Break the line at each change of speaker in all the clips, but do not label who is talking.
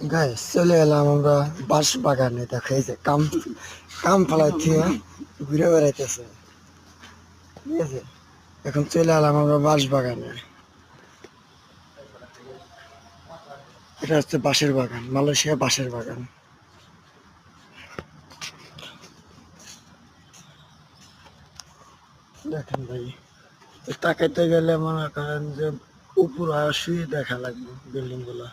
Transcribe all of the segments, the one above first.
গাই চলে এলাম আমরা বাঁশ বাগানে দেখো, এই কাম কাম ফেলাই থেকে ঘুরে বেড়াইতেছে। ঠিক আছে? এখন চলে এলাম আমরা বাঁশ বাগানে এটা হচ্ছে বাঁশের বাগান, মালয়েশিয়া বাঁশের বাগান। দেখেন ভাই, তাকাইতে গেলে মনে করেন যে উপর শুয়ে দেখা লাগবে বিল্ডিংগুলা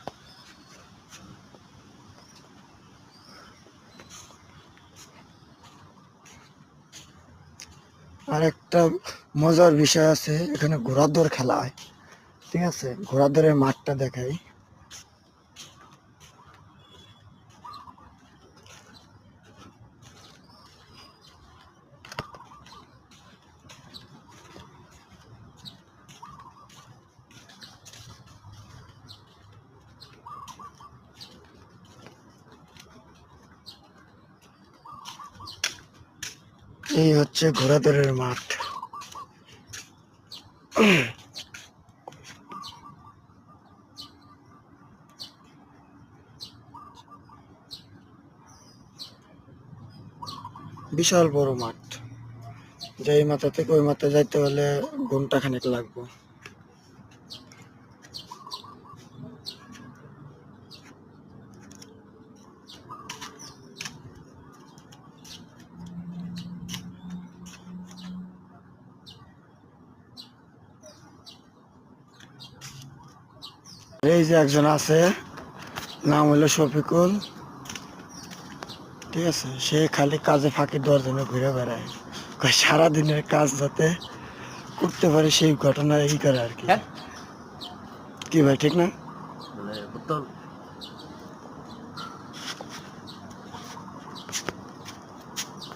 আর একটা মজার বিষয় আছে, এখানে ঘোড়া দৌড় খেলা হয়। ঠিক আছে? ঘোড়া দৌড়ের মাঠটা দেখাই। এই হচ্ছে ঘোড়াদরের মাঠ। বিশাল বড় মাঠ। যে মাথা থেকে ওই মাথা যাইতে হলে ঘণ্টা খানিক লাগবে। এই যে একজন আছে নাম হলো শফিকুল। ঠিক আছে? সে খালি কাজে ফাঁকি দেওয়ার জন্য ঘুরে বেড়ায়। সারাদিনের কাজ যাতে করতে পারে সেই ঘটনা এই করে আর কি।
হ্যাঁ?
কি ভাই ঠিক না?
মানে